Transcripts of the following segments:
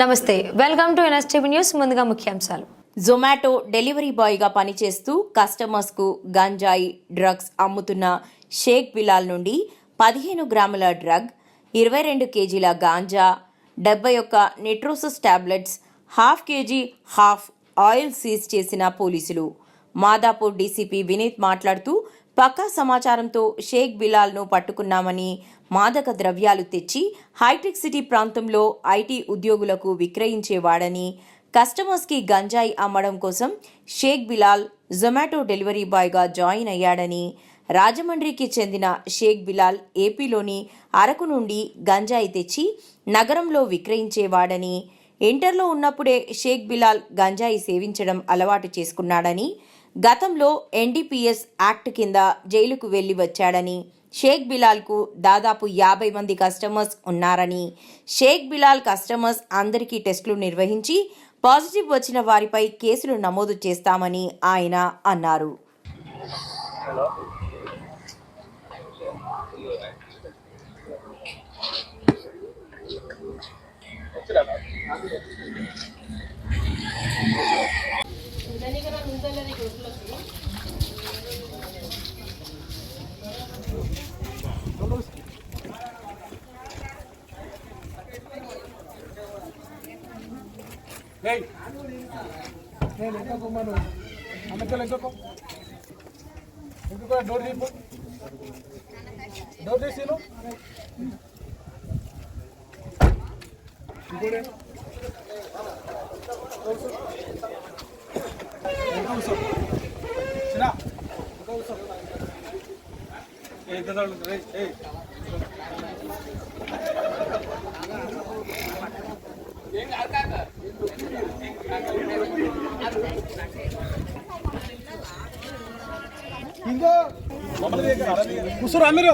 నమస్తే welcome to NSTV news ముందుగా ముఖ్యాంశాలు. జొమాటో డెలివరీ బాయ్గా పనిచేస్తూ కస్టమర్స్కు గంజాయి డ్రగ్స్ అమ్ముతున్న షేక్ బిలాల్ నుండి పదిహేను గ్రాముల డ్రగ్ ఇరవై రెండు కేజీల గాంజా డెబ్బై ఒక్క నిట్రోసస్ tablets half kg half oil seize చేసిన పోలీసులు మాదాపూర్ డీసీపీ వినీత్ మాట్లాడుతూ పక్కా సమాచారంతో షేక్ బిలాల్ను పట్టుకున్నామని మాదక ద్రవ్యాలు తెచ్చి హైటెక్ సిటీ ప్రాంతంలో ఐటీ ఉద్యోగులకు విక్రయించేవాడని కస్టమర్స్కి గంజాయి అమ్మడం కోసం షేక్ బిలాల్ జొమాటో డెలివరీ బాయ్గా జాయిన్ అయ్యాడని రాజమండ్రికి చెందిన షేక్ బిలాల్ ఏపీలోని అరకు నుండి గంజాయి తెచ్చి నగరంలో విక్రయించేవాడని ఇంటర్లో ఉన్నప్పుడే షేక్ బిలాల్ గంజాయి సేవించడం అలవాటు చేసుకున్నాడని గతంలో ఎన్డీపీఎస్ యాక్ట్ కింద జైలుకు వెళ్ళి వచ్చాడని షేక్ బిలాల్కు దాదాపు యాభై మంది కస్టమర్స్ ఉన్నారని షేక్ బిలాల్ కస్టమర్స్ అందరికీ టెస్టులు నిర్వహించి పాజిటివ్ వచ్చిన వారిపై కేసులు నమోదు చేస్తామని ఆయన అన్నారు. నేను ఎంతకు మనం అమ్మకలు ఎంతకు ఇంకొక డోర్ తీపు డోర్ తీసిను ఇంకోటి చిన్న ఏ కదాలు రే ఏ ఇంకో కూర్చోరా మీరు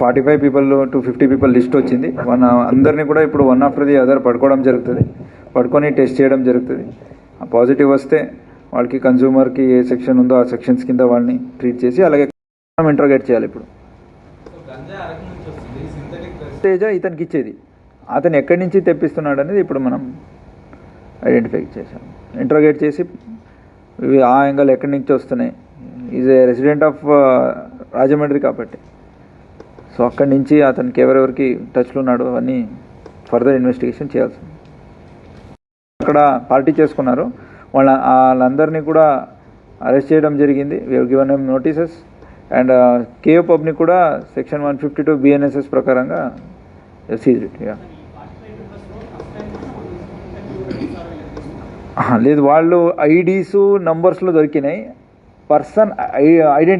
forty five people to fifty people list వచ్చింది. వన్ అందరినీ కూడా ఇప్పుడు వన్ ఆఫ్టర్ ది అదర్ పడుకోవడం జరుగుతుంది. పడుకొని టెస్ట్ చేయడం జరుగుతుంది. పాజిటివ్ వస్తే వాళ్ళకి కన్జ్యూమర్కి ఏ సెక్షన్ ఉందో ఆ సెక్షన్స్ కింద వాళ్ళని ట్రీట్ చేసి అలాగే మనం ఇంట్రోగేట్ చేయాలి ఇప్పుడు. తేజ ఇతనికి ఇచ్చేది. అతను ఎక్కడి నుంచి తెప్పిస్తున్నాడు అనేది ఇప్పుడు మనం ఐడెంటిఫై చేశాం. ఇంట్రోగేట్ చేసి ఇవి ఆ యాంగల్ ఎక్కడి నుంచి వస్తున్నాయి. Is a resident of Rajahmundry కాబట్టి. సో అక్కడి నుంచి అతనికి ఎవరెవరికి టచ్లో ఉన్నాడో అవన్నీ ఫర్దర్ ఇన్వెస్టిగేషన్ చేయాల్సి అక్కడ పార్టీ చేసుకున్నారు. వాళ్ళ వాళ్ళందరినీ కూడా అరెస్ట్ చేయడం జరిగింది. Given them notices and K పబ్ని కూడా section one fifty two BNSS ప్రకారంగా సీజ్ లేదు వాళ్ళు ఐడీసు నంబర్స్లో దొరికినాయి. పర్సన్ ఐడెంటి